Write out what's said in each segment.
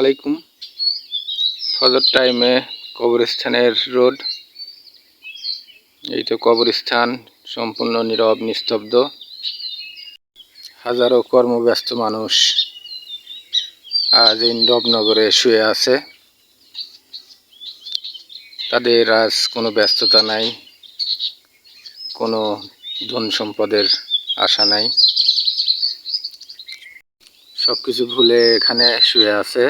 আলাইকুম। ফজর টাইমে কবরস্থানের রোড। এই তো কবরস্থান সম্পূর্ণ নীরব, নিস্তব্ধ। হাজারো কর্মব্যস্ত মানুষ আজ এই নবনগরে শুয়ে আছে। তাদের আজ কোনো ব্যস্ততা নাই, কোনো ধন সম্পদের আশা নাই। সব কিছু ভুলে এখানে শুয়ে আছে।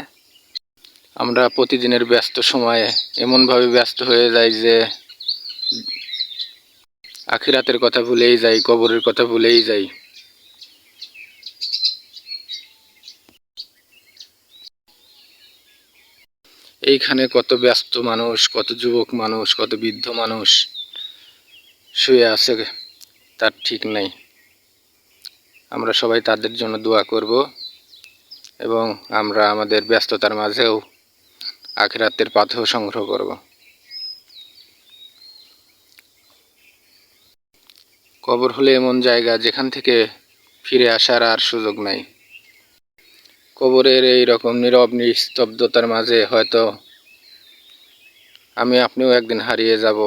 আমরা প্রতিদিনের ব্যস্ত সময়ে এমনভাবে ব্যস্ত হয়ে যাই যে আখিরাতের কথা ভুলেই যাই, কবরের কথা ভুলেই যাই। এইখানে কত ব্যস্ত মানুষ, কত যুবক মানুষ, কত বৃদ্ধ মানুষ শুয়ে আছে, তার ঠিক নেই। আমরা সবাই তাদের জন্য দোয়া করব এবং আমরা আমাদের ব্যস্ততার মাঝেও আখেরাতের পাথেও সংগ্রহ করব। কবর হলে এমন জায়গা যেখান থেকে ফিরে আসার আর সুযোগ নাই। কবরের এই রকম নীরব নিস্তব্ধতার মাঝে হয়তো আমি আপনিও একদিন হারিয়ে যাব।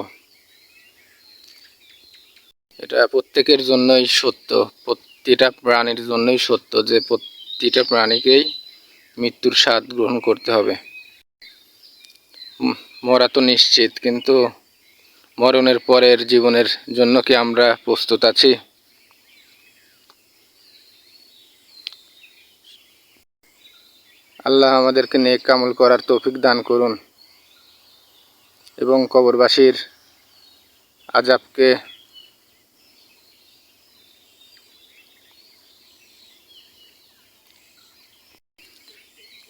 এটা প্রত্যেকের জন্যই সত্য, প্রতিটা প্রাণীর জন্যই সত্য যে প্রতিটা প্রাণীকেই মৃত্যুর স্বাদ গ্রহণ করতে হবে। মরা তো নিশ্চিত, কিন্তু মরণের পরের জীবনের জন্য কি আমরা প্রস্তুত আছি? আল্লাহ আমাদেরকে নেক কামল করার তৌফিক দান করুন এবং কবরবাসীর আজাবকে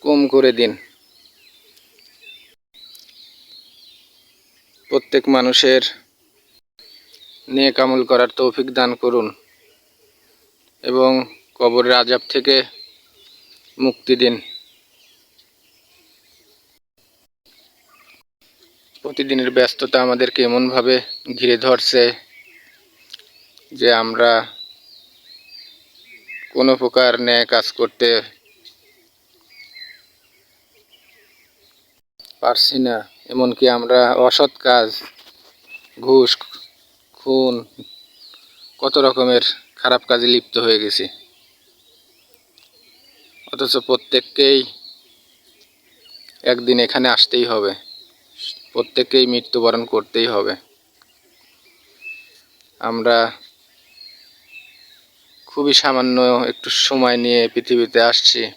কম করে দিন। প্রত্যেক মানুষের নেক আমল করার তৌফিক দান করুন এবং কবরের আজাব থেকে মুক্তি দিন। প্রতিদিনের ব্যস্ততা আমাদেরকে এমনভাবে ঘিরে ধরছে যে আমরা কোনো প্রকার ন্যায় কাজ করতে পারছি না। এমনকি আমরা অসৎ কাজ, ঘুষ, খুন, কত রকমের খারাপ কাজে লিপ্ত হয়ে গেছি। অথচ প্রত্যেককেই একদিন এখানে আসতেই হবে। প্রত্যেককেই মৃত্যুবরণ করতেই হবে। আমরা খুবই সামান্য একটু সময় নিয়ে পৃথিবীতে আসছি।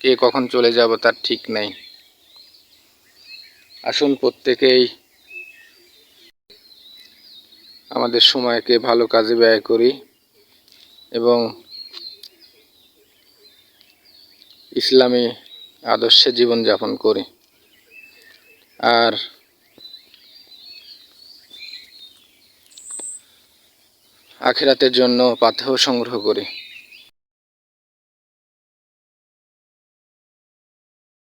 কে কখন চলে যাব তার ঠিক নেই। আসুন প্রত্যেকেই আমাদের সময়কে ভালো কাজে ব্যয় করি এবং ইসলামী আদর্শে জীবনযাপন করি। আর আখিরাতের জন্য পাথেও সংগ্রহ করি।